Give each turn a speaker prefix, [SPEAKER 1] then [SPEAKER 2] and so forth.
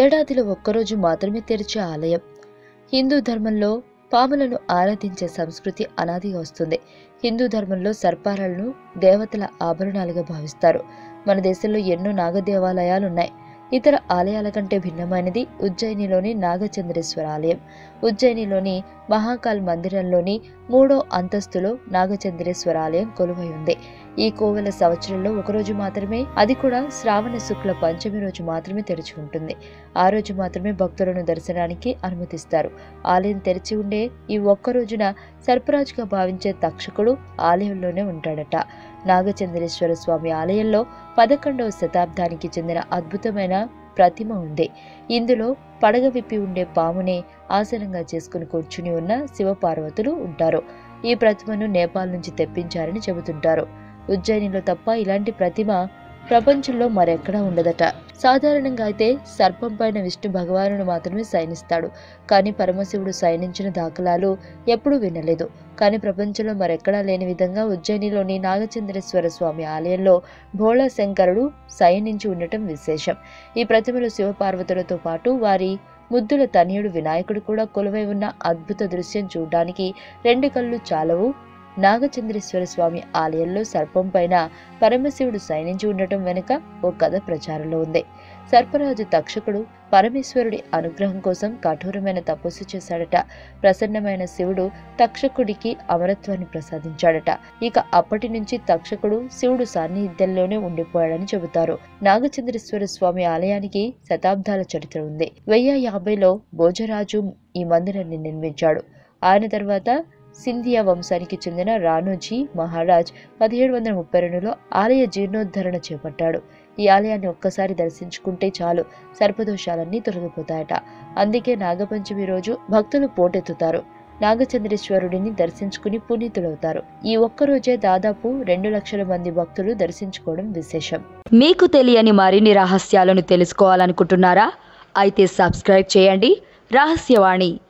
[SPEAKER 1] ఏడాదిలో ఒక్కరోజు మాత్రమే తెరిచే ఆలయం. హిందూ ధర్మంలో పాములను ఆరాధించే సంస్కృతి అనాదిగా వస్తుంది. హిందూ ధర్మంలో సర్పాలను దేవతల ఆభరణాలుగా భావిస్తారు. మన దేశంలో ఎన్నో నాగ దేవాలయాలు ఉన్నాయి ఇతర ఆలయాల కంటే భిన్నమైనది ఉజ్జయినిలోని నాగచంద్రేశ్వర ఆలయం. ఉజ్జయినిలోని మహాకాల్ మందిరంలోని మూడో అంతస్తులో నాగచంద్రేశ్వర ఆలయం కొలువై ఉంది. ఈ కోవెల సంవత్సరంలో ఒకరోజు మాత్రమే అది కూడా శ్రావణ శుక్ల పంచమి రోజు మాత్రమే తెరిచి ఉంటుంది. ఆ రోజు మాత్రమే భక్తులను దర్శనానికి అనుమతిస్తారు. ఆలయం తెరిచి ఉండే ఈ ఒక్క రోజున సర్పరాజుగా భావించే తక్షకుడు ఆలయంలోనే ఉంటాడట. నాగచంద్రేశ్వర స్వామి ఆలయంలో పదకొండవ శతాబ్దానికి చెందిన అద్భుతమైన ప్రతిమ ఉంది. ఇందులో పడగ విప్పి ఉండే పాముని ఆసనంగా చేసుకుని కూర్చుని ఉన్న శివపార్వతులు ఉంటారు. ఈ ప్రతిమను నేపాల్ నుంచి తెప్పించారని చెబుతుంటారు. ఉజ్జయినిలో తప్ప ఇలాంటి ప్రతిమ ప్రపంచంలో మరెక్కడా ఉండదట. సాధారణంగా అయితే సర్పం పైన విష్ణు భగవానుడు మాత్రమే శయనిస్తాడు. కానీ పరమశివుడు శయనించిన దాఖలాలు ఎప్పుడూ వినలేదు. కానీ ప్రపంచంలో మరెక్కడా లేని విధంగా ఉజ్జయినిలోని నాగచంద్రేశ్వర స్వామి ఆలయంలో భోళా శంకరుడు శయనించి ఉండటం విశేషం. ఈ ప్రతిమలు శివపార్వతులతో పాటు వారి ముద్దుల తనయుడు వినాయకుడు కూడా కొలువై ఉన్న అద్భుత దృశ్యం చూడడానికి రెండు కళ్ళు చాలవు నాగచంద్రేశ్వర స్వామి ఆలయంలో సర్పం పైన పరమశివుడు శయనించి ఉండటం వెనుక ఓ కథ ప్రచారంలో ఉంది. సర్పరాజు తక్షకుడు పరమేశ్వరుడి అనుగ్రహం కోసం కఠోరమైన తపస్సు చేశాడట. ప్రసన్నమైన శివుడు తక్షకుడికి అమరత్వాన్ని ప్రసాదించాడట. ఇక అప్పటి నుంచి తక్షకుడు శివుడు సాన్నిధ్యంలోనే ఉండిపోయాడని చెబుతారు. నాగచంద్రేశ్వర స్వామి ఆలయానికి శతాబ్దాల చరిత్ర ఉంది. వెయ్యి యాభైలో భోజరాజు ఈ మందిరాన్ని నిర్మించాడు. ఆయన తర్వాత సింధియా వంశానికి చెందిన రాణోజీ మహారాజ్ పదిహేడు వందల ముప్పై రెండులో ఆలయ జీర్ణోద్ధరణ చేపట్టాడు. ఈ ఆలయాన్ని ఒక్కసారి దర్శించుకుంటే చాలు సర్పదోషాలన్నీ తొలగిపోతాయట. అందుకే నాగపంచమి రోజు భక్తులు పోటెత్తుతారు. నాగచంద్రేశ్వరుడిని దర్శించుకుని పునీతులవుతారు. ఈ ఒక్కరోజే దాదాపు రెండు లక్షల మంది భక్తులు దర్శించుకోవడం విశేషం.
[SPEAKER 2] మీకు తెలియని మరిన్ని రహస్యాలను తెలుసుకోవాలనుకుంటున్నారా? అయితే సబ్స్క్రైబ్ చేయండి. రహస్యవాణి.